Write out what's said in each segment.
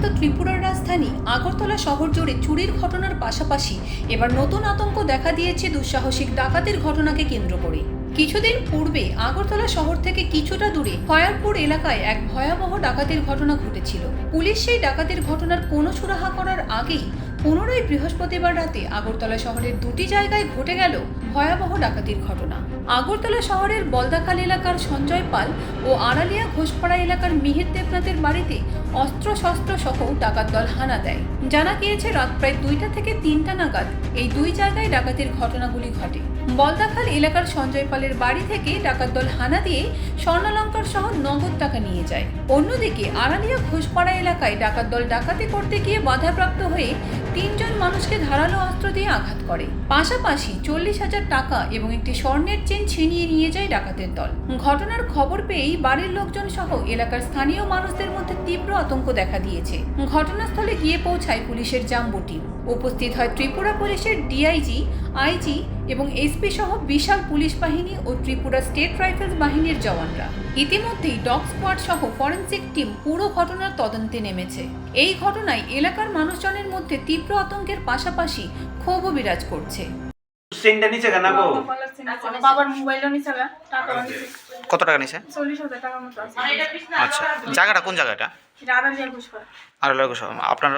সম্ভবত ত্রিপুরার রাজধানী আগরতলা শহর জুড়ে চুরির ঘটনার পাশাপাশি এবার নতুন আতঙ্ক দেখা দিয়েছে দুঃসাহসিক ডাকাতির ঘটনাকে কেন্দ্র করে। কিছুদিন পূর্বে আগরতলা শহর থেকে কিছুটা দূরে ফয়ারপুর এলাকায় এক ভয়াবহ ডাকাতির ঘটনা ঘটেছিল। পুলিশ সেই ডাকাতির ঘটনার কোনো সুরাহা করার আগেই পুনরায় বৃহস্পতিবার রাতে আগরতলা শহরের দুটি জায়গায় ঘটে গেল ভয়াবহ ডাকাতির ঘটনা। আগরতলা শহরের বলদাখাল এলাকার সঞ্জয় পাল ও আড়ালিয়া ঘোষপাড়া এলাকার মিহির দেবনাথের বাড়িতে অস্ত্র শস্ত্র সহ ডাকাত দল হানা দেয়। জানা গিয়েছে, রাত প্রায় দুইটা থেকে তিনটা নাগাদ এই দুই জায়গায় ডাকাতির ঘটনাগুলি ঘটে। বলদাখাল এলাকার সঞ্জয় পালের বাড়ি থেকে ডাকাত দল হানা দিয়ে স্বর্ণালঙ্কার সহ নগদ টাকা নিয়ে যায়। অন্যদিকে আড়ালিয়া ঘোষপাড়া এলাকায় ডাকাত দল ডাকাতি করতে গিয়ে বাধাপ্রাপ্ত হয়ে তিনজন মানুষকে ধারালো অস্ত্র দিয়ে আঘাত করে। পাশাপাশি চল্লিশ হাজার টাকা এবং একটি স্বর্ণের চেন ছিনিয়ে নিয়ে যায় ডাকাতের দল। ঘটনার খবর পেয়েই বাড়ির লোকজন সহ এলাকার স্থানীয় মানুষদের মধ্যে তীব্র আতঙ্ক দেখা দিয়েছে। ঘটনাস্থলে গিয়ে পৌঁছায় পুলিশের জাম্বু টিম। উপস্থিত হয় ত্রিপুরা পুলিশের ডিআইজি, আইজি এবং এসপি সহ বিশাল পুলিশ বাহিনী ও ত্রিপুরা স্টেট রাইফেলস বাহিনীর জওয়ানরা। ইতিমধ্যেই ডগ স্কোয়াড সহ ফরেনসিক টিম পুরো ঘটনার তদন্তে নেমেছে। এই ঘটনায় এলাকার মানুষজনের মধ্যে তীব্র আতঙ্কের পাশাপাশি ক্ষোভও বিরাজ করছে। সেন্টটা নিচে কেন গো? বাবার মোবাইলও নিছে গা, কত টাকা নিছে? মতো আছে। আচ্ছা জায়গাটা কোন জায়গাটা? এটা আড়ালিয়া ঘুষপাড়া। আর লোক আপনার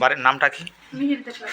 বাড়ির নামটা কি? মিহির দেশলাই।